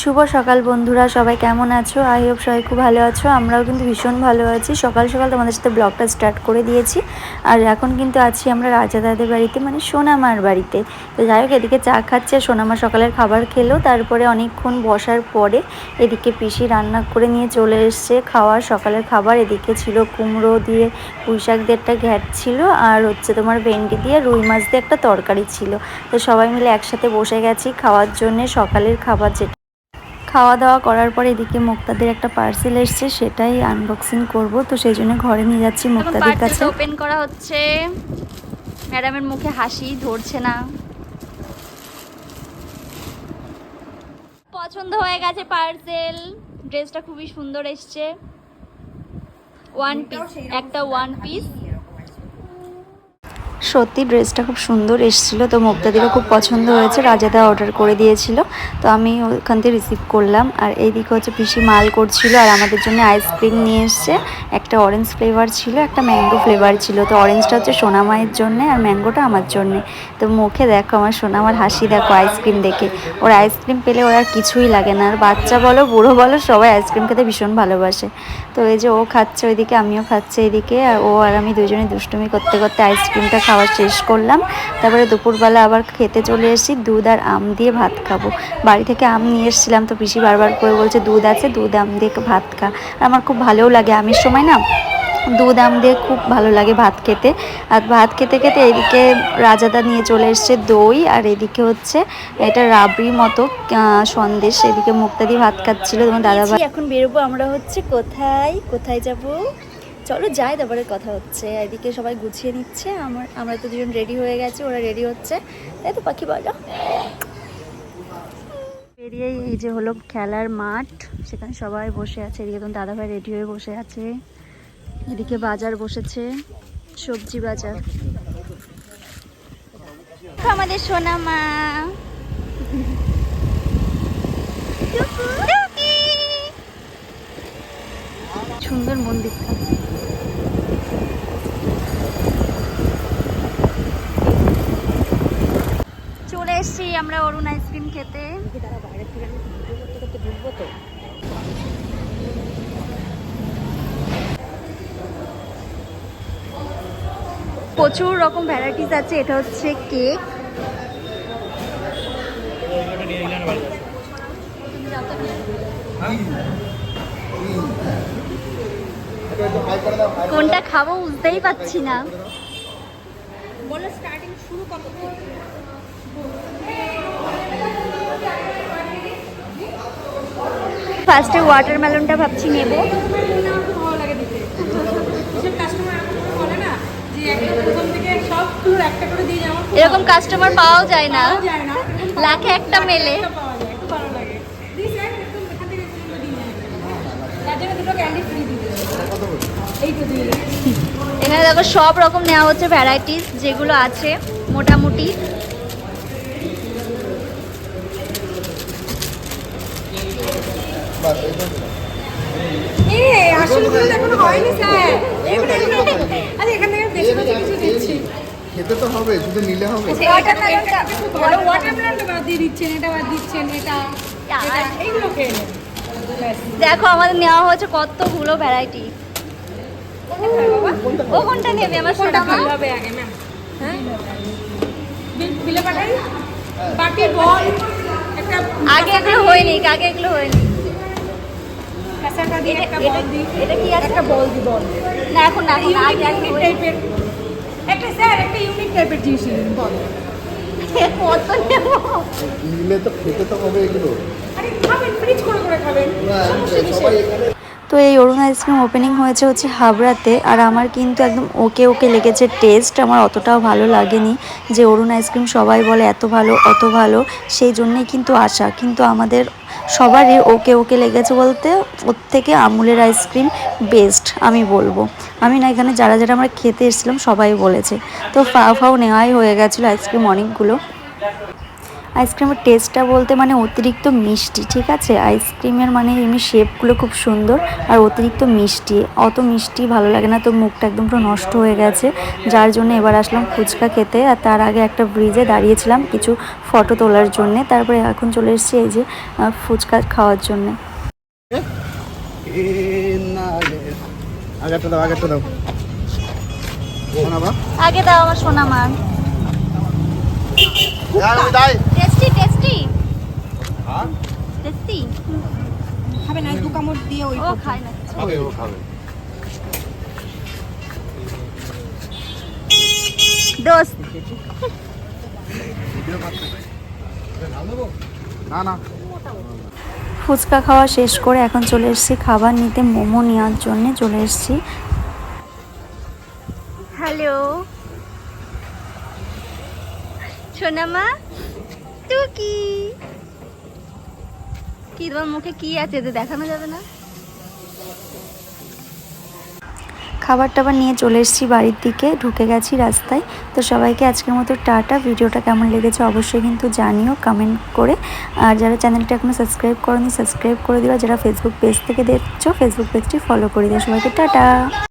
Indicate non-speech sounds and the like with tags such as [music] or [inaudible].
শুভ সকাল বন্ধুরা, সবাই কেমন আছো? আই হোপ সবাই খুব ভালো আছো। আমরাও কিন্তু ভীষণ ভালো আছি। সকাল সকাল তোমাদের সাথে ব্লগটা স্টার্ট করে দিয়েছি। আর এখন কিন্তু আছি আমরা রাজা দাদের বাড়িতে মানে সোনামার বাড়িতে। তো যাই হোক, এদিকে চা খাচ্ছে সোনামা সকালের খাবার খেলো। তারপরে অনেকক্ষণ বসার পরে এদিকে পিসি রান্না করে নিয়ে চলে এসছে। খাওয়ার সকালের খাবার, এদিকে ছিল কুমড়ো দিয়ে পুঁই শাক দিয়ে একটা ঘ্যাট ছিল, আর হচ্ছে তোমার ভেন্ডি দিয়ে রুই মাছ দিয়ে একটা তরকারি ছিল। তো সবাই মিলে একসাথে বসে গেছি খাওয়ার জন্যে। সকালের খাবার যেটা খাওয়া দাওয়া করার পর এদিকে মুক্তাদের একটা পার্সেল এসছে সেটাই আনবক্সিং করব। তো সেই জন্য ঘরে নিয়ে যাচ্ছি মুক্তাদের কাছে। ওপেন করা হচ্ছে। ম্যাডামের মুখে হাসি ধরছে না। পছন্দ হয়ে গেছে পার্সেল ড্রেসটা খুবই সুন্দর এসছে। ওয়ান পিস একটা ওয়ান পিস সত্যি ড্রেসটা খুব সুন্দর এসেছিল, তো মুক্তাদিরও খুব পছন্দ হয়েছে, রাজাদা অর্ডার করে দিয়েছিল। তো আমি ওখান থেকে রিসিভ করলাম, আর এইদিকে হচ্ছে পিসি মাল করছিল, আর আমাদের জন্য আইসক্রিম নিয়ে এসছে। একটা অরেঞ্জ ফ্লেভার ছিল, একটা ম্যাঙ্গো ফ্লেভার ছিল, তো অরেঞ্জটা হচ্ছে সোনামায়ের জন্য, আর ম্যাঙ্গোটা আমার জন্যে। তো মুখে দেখো আমার সোনামার হাসি দেখো আইসক্রিম দেখে। ওর আইসক্রিম পেলে ওর আর কিছুই লাগে না, আর বাচ্চা বলো, বুড়ো বলো, সবাই আইসক্রিম খেতে ভীষণ ভালোবাসে। তো এই যে ও খাচ্ছে ওইদিকে, আমিও খাচ্ছি এদিকে আর ও আর আমি দুজনে দুষ্টুমি করতে করতে আইসক্রিমটা খাওয়া শেষ করলাম। তারপরে দুপুরবেলা আবার খেতে চলে এসেছি, দুধ আর আম দিয়ে ভাত খাব। বাড়ি থেকে আম নিয়ে এসেছিলাম তো পিসি বারবার করে বলছে, দুধ আছে, দুধ, আম দিয়ে ভাত খা। আমার খুব ভালোও লাগে আমের সময় না। দুধ, আম দিয়ে খুব ভালো লাগে ভাত খেতে। আর ভাত খেতে খেতে এদিকে রাজাদা নিয়ে চলে এসছে দই, আর এদিকে হচ্ছে এটা রাবড়ি মতো সন্দেশ। এদিকে মুক্তা দিয়ে ভাত খাচ্ছিল তোমার দাদা ভাই এখন বেরোবো আমরা হচ্ছে কোথায়? কোথায় যাব? চলো যাই তারপরে কথা হচ্ছে। এদিকে সবাই গুছিয়ে নিচ্ছে। আমার আমরা তো দুজন রেডি হয়ে গেছি ওরা রেডি হচ্ছে। তাই তো পাখি বলো। বেরিয়েই এই যে হলো খেলার মাঠ সেখানে সবাই বসে আছে। এদিকে তোমার দাদাভাই রেডি হয়ে বসে আছে। এদিকে বাজার বসেছে সবজি বাজার। আমাদের সোনা মা [laughs] সুন্দর মন্দিরটা চলে এসেছি আমরা অরুণ আইসক্রিম খেতে। প্রচুর রকম ভ্যারাইটিস আছে, এটা হচ্ছে কেক কোনটা খাব বুঝতেই পাচ্ছি না। ফার্স্টে ওয়াটারমেলনটা ভাবছি নেব। এরকম কাস্টমার পাওয়াও যায় না। লাখে একটা মেলে। এখানে দেখো সব রকম নেওয়া হচ্ছে ভ্যারাইটিস যেগুলো আছে মোটামুটি। খেতে তো হবে শুধু নিলে হবে। দেখো আমাদের নেওয়া হয়েছে কতগুলো ভ্যারাইটি ও কোনটা নেবে? আমার সোনা মা আগে এগুলো হয়নি আগে এগুলো হয়নি এটা- এটা- এটা কি একটা বল দি বল। না এখন না আগে আগে হয়নি। একটা স্যার একটা ইউনিক টাইপের জিনিস বল। কত নেব? নিলে তো খেতে তো হবে এগুলো। আরে খাবেন ফ্রিজ করে করে খাবেন। সমস্যা এখানে তো এই অরুণ আইসক্রিম ওপেনিং হয়েছে হচ্ছে হাবড়াতে, আর আমার কিন্তু একদম ওকে ওকে লেগেছে টেস্ট আমার অতটাও ভালো লাগেনি যে অরুণ আইসক্রিম সবাই বলে এত ভালো, অত ভালো, সেই জন্যেই কিন্তু আসা কিন্তু আমাদের সবারই ওকে ওকে লেগেছে বলতে ওর থেকে আমুলের আইসক্রিম বেস্ট আমি বলব। আমি না এখানে যারা যারা আমরা খেতে এসেছিলাম সবাই বলেছে। তো ফাও ফাও নেওয়াই হয়ে গেছিল আইসক্রিম অনেকগুলো। আইসক্রিমের টেস্টটা বলতে মানে অতিরিক্ত মিষ্টি ঠিক আছে? আইসক্রিমের মানে এমনি শেপগুলো খুব সুন্দর আর অতিরিক্ত মিষ্টি। অত মিষ্টি ভালো লাগে না তো মুখটা একদম পুরো নষ্ট হয়ে গেছে। যার জন্য এবার আসলাম ফুচকা খেতে আর তার আগে একটা ব্রিজে দাঁড়িয়েছিলাম কিছু ফটো তোলার জন্যে। তারপরে এখন চলে এসেছি এই যে ফুচকা খাওয়ার জন্যে। আগেরটা দাও আগেরটা দাও। আগে দাও আমার সোনা মান টেস্টি খাবে না দু কামড় দিয়ে ওই ও খায় না। খাবে ও খাবে। দোস্ত। না না। ফুচকা খাওয়া শেষ করে এখন চলে এসেছি খাবার নিতে মোমো নেওয়ার জন্য চলে এসেছি। হ্যালো। সোনামা তুই কি, তোমার মুখে কি আছে? এতে দেখানো যাবে না? খাবার টাবার নিয়ে চলে এসেছি বাড়ির দিকে, ঢুকে গেছি রাস্তায়। তো সবাইকে আজকের মতো টাটা। ভিডিওটা কেমন লেগেছে অবশ্যই কিন্তু জানিও কমেন্ট করে। আর যারা চ্যানেলটা এখনও সাবস্ক্রাইব করনি সাবস্ক্রাইব করে দিবা যারা ফেসবুক পেজ থেকে দেখছ ফেসবুক পেজটি ফলো করে দিও। সবাইকে টাটা।